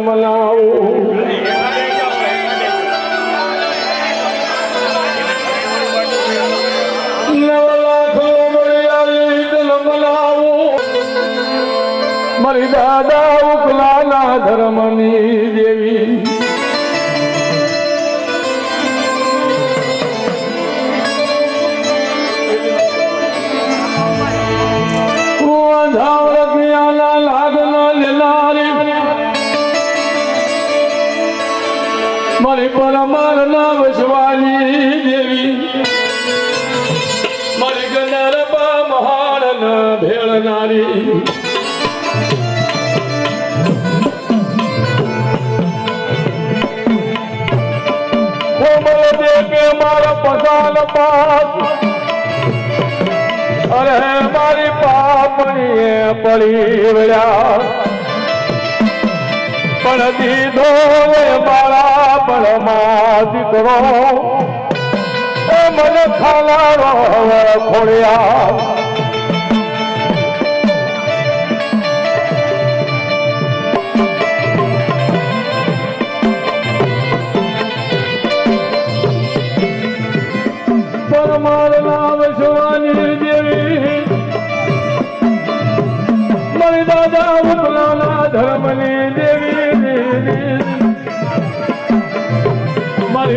જન્મ લાવું મારી દાદા ઉકલાના ધર્મની દેવી. મારી પરમાર ના વસવાની દેવી મારી ગનરબા મહાન ભેળનારી મારા પસાલ પાસ. અરે મારી પાપણીએ પડી વળ્યા. પણ દીધો મારા પણ દીકરો એ મને ખાનારો ખોડ્યા પરમાર નામ શિવાની દેવી મારી દાદા ધર્મની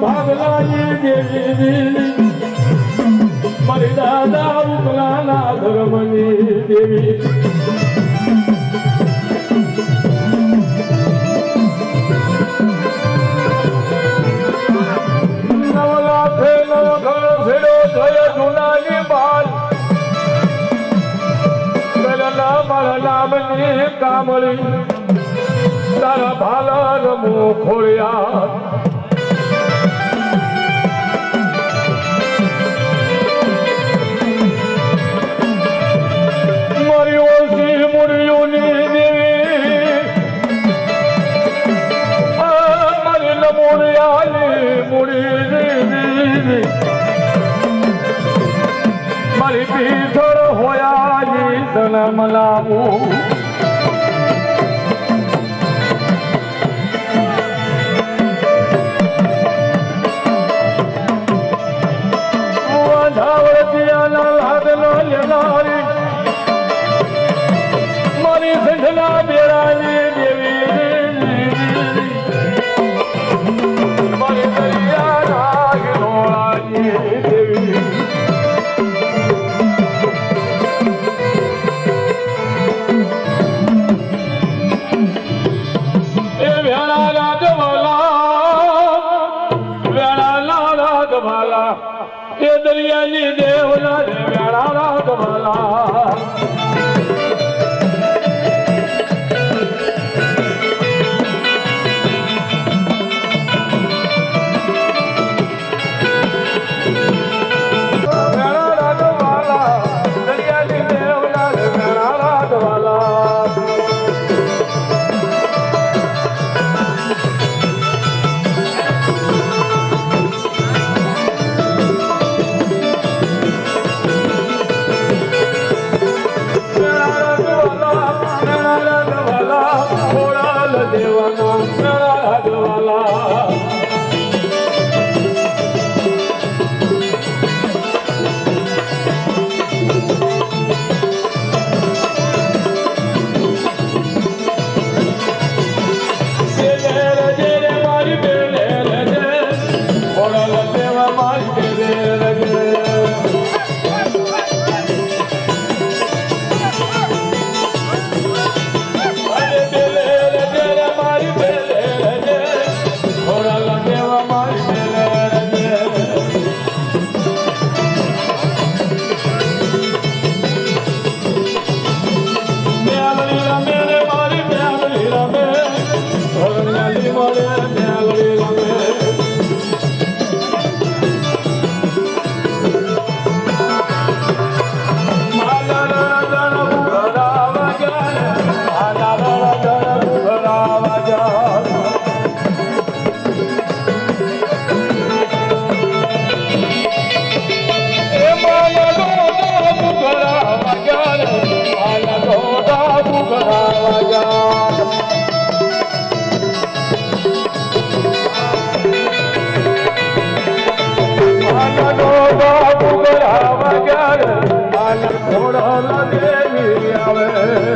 ભાગલાની દેવી મારી દાદા ઉકલાના ધર્મની દેવી કામળી. તારા ભાલા રમો ખોળ્યા હોયાની તને મલાવું રાજવાલા એ દરિયાની દેવના વેળા રાજવાલા દેવાના નાગવાલા گوگو گوگو هوا بجا ۽ ڀڙو لڏي اچي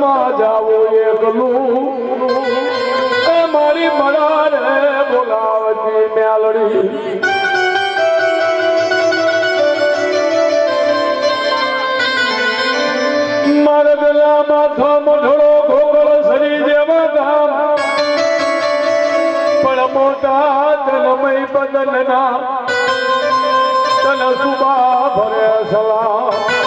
દેશમાં જાવું એકલું એ મારી મનારે બોલાવતી મેલડી મારા ગલામાં થમ ઢોળો ઘોઘળ સરી જેવા પણ મોટા તનમય બદનના તન સુબા ભરે સલા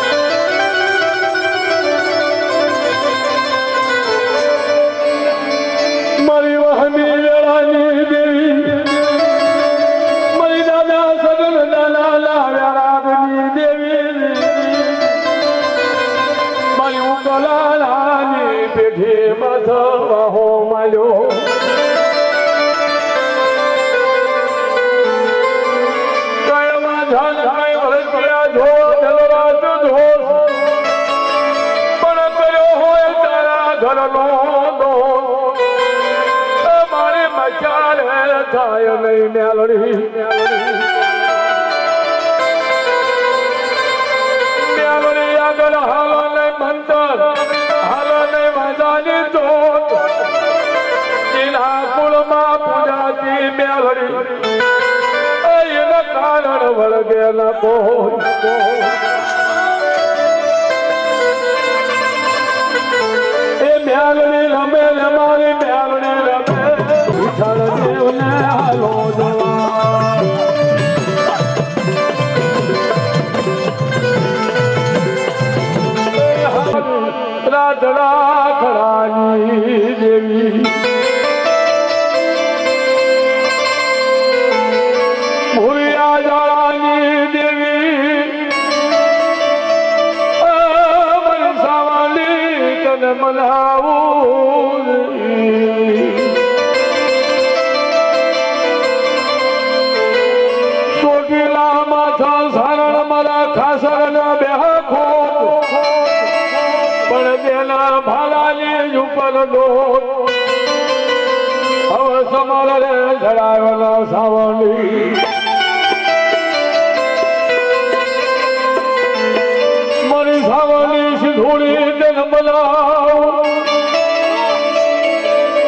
થાય નહીં મેલડી મેલડી આગળ હાલો નહીં મંતર, હાલો નહીં વાજાની જોત એના કુળમાં પૂજાતી મેલડી. એના કારણ વળગે લખો એ મનાવું સોગીલા માથા સારણ મારા ખાસરના બેહ ખોટ પણ તેના ભાલાની ઉપર દોટ હવે સમારે ધરાવેલા સાવણી તન બોલાવ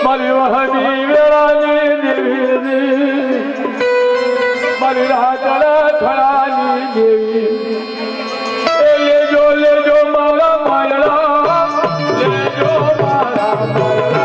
મારી વહની વેળાની દેવી મારી રાતડા ખડાની દેવી. લેજો લેજો મારા માયડા લેજો મારા માયડા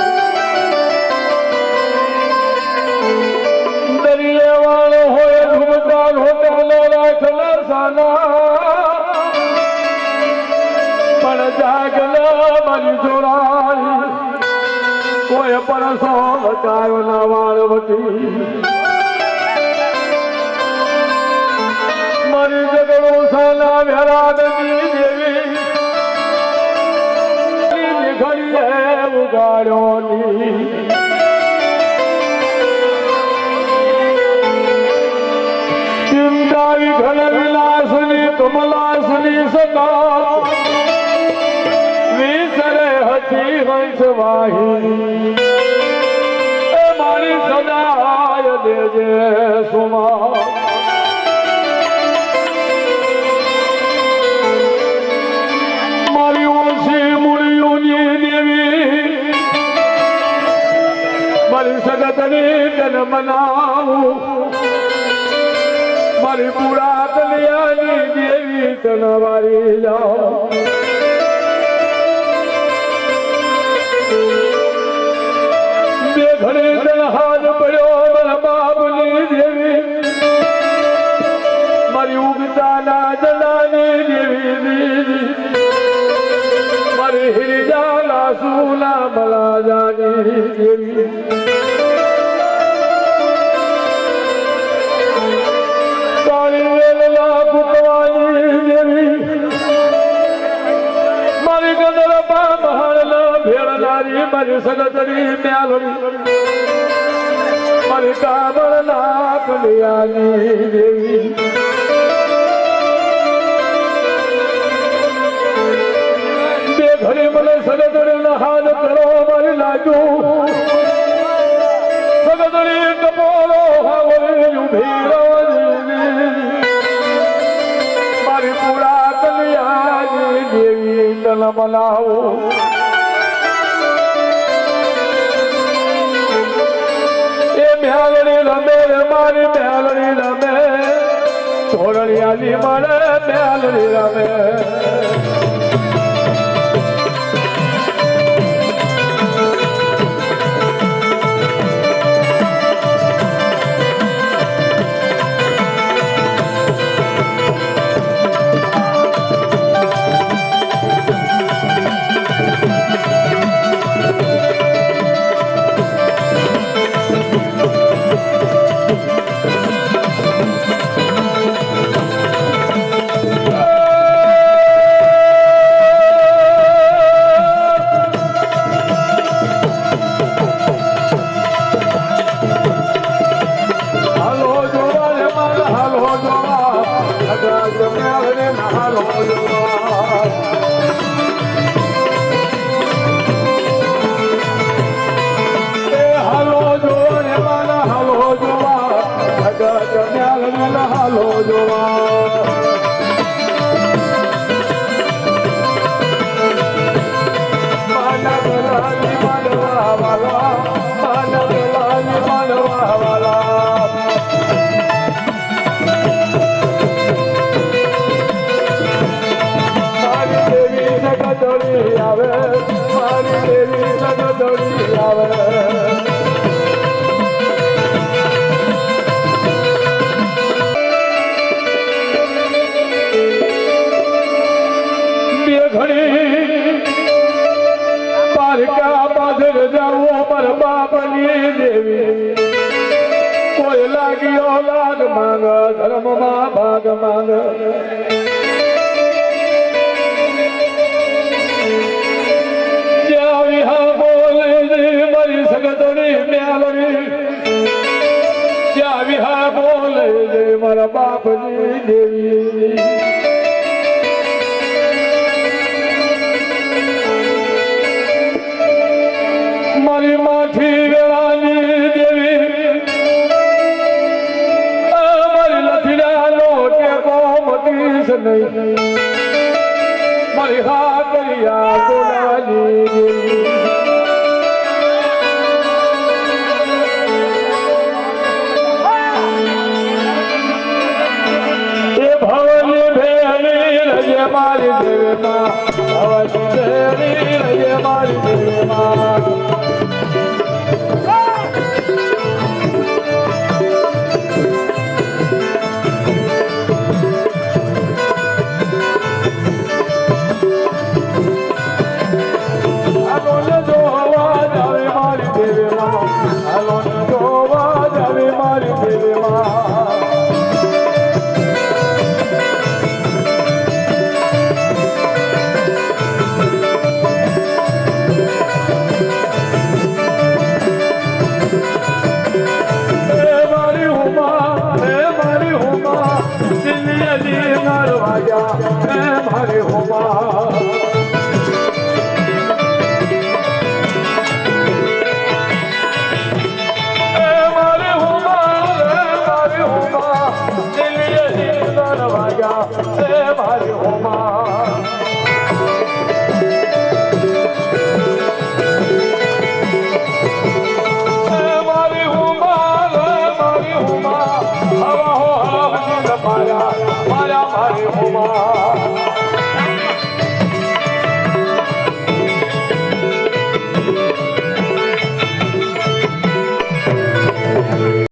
સાના પણ જાગલો મારી જોરાણી કોઈ સો બચાયો ના વાળવતી મારી જગડો વેરાદની દેવી તન મનાવું મારી પૂરા કલ્યાણી દેવી તનવારી જાઓ. બે ઘડી તન હાથ પડ્યો, મારા બાપની દેવી મારી ઉગતાના જલાની દેવી હિરજાના સુલા બલાજાની દેવી ભેળનારી મારી સગતરી મ્યાલડી મારી કાબળના કલિયાની દેવી. બે ઘરે મને સગતરીના હાલ કરો મારી લાજુ સગતરી કપોળો હાવરી ઊભી રવજી મારી પૂરા દેવી તન મનાવો મારી મ્યાલડી રમે ધોરણિયાની મારે મ્યાલડી રમે. સગતડી આવે મારી દેવી સગતડી આવે. દેવી. કોઈ લાગ્યો લાગ માંગ ધર્મમાં ભાગ માંગ. મારી સગતોની મ્યાલની જ્યાં વિહા બોલે છે મારા બાપની દેવી. મારી માઠી વેળાની દેવી મારી લથડાનો ટેકો મટીશ નહીં. મારી દેવમાં ભવની હે મારી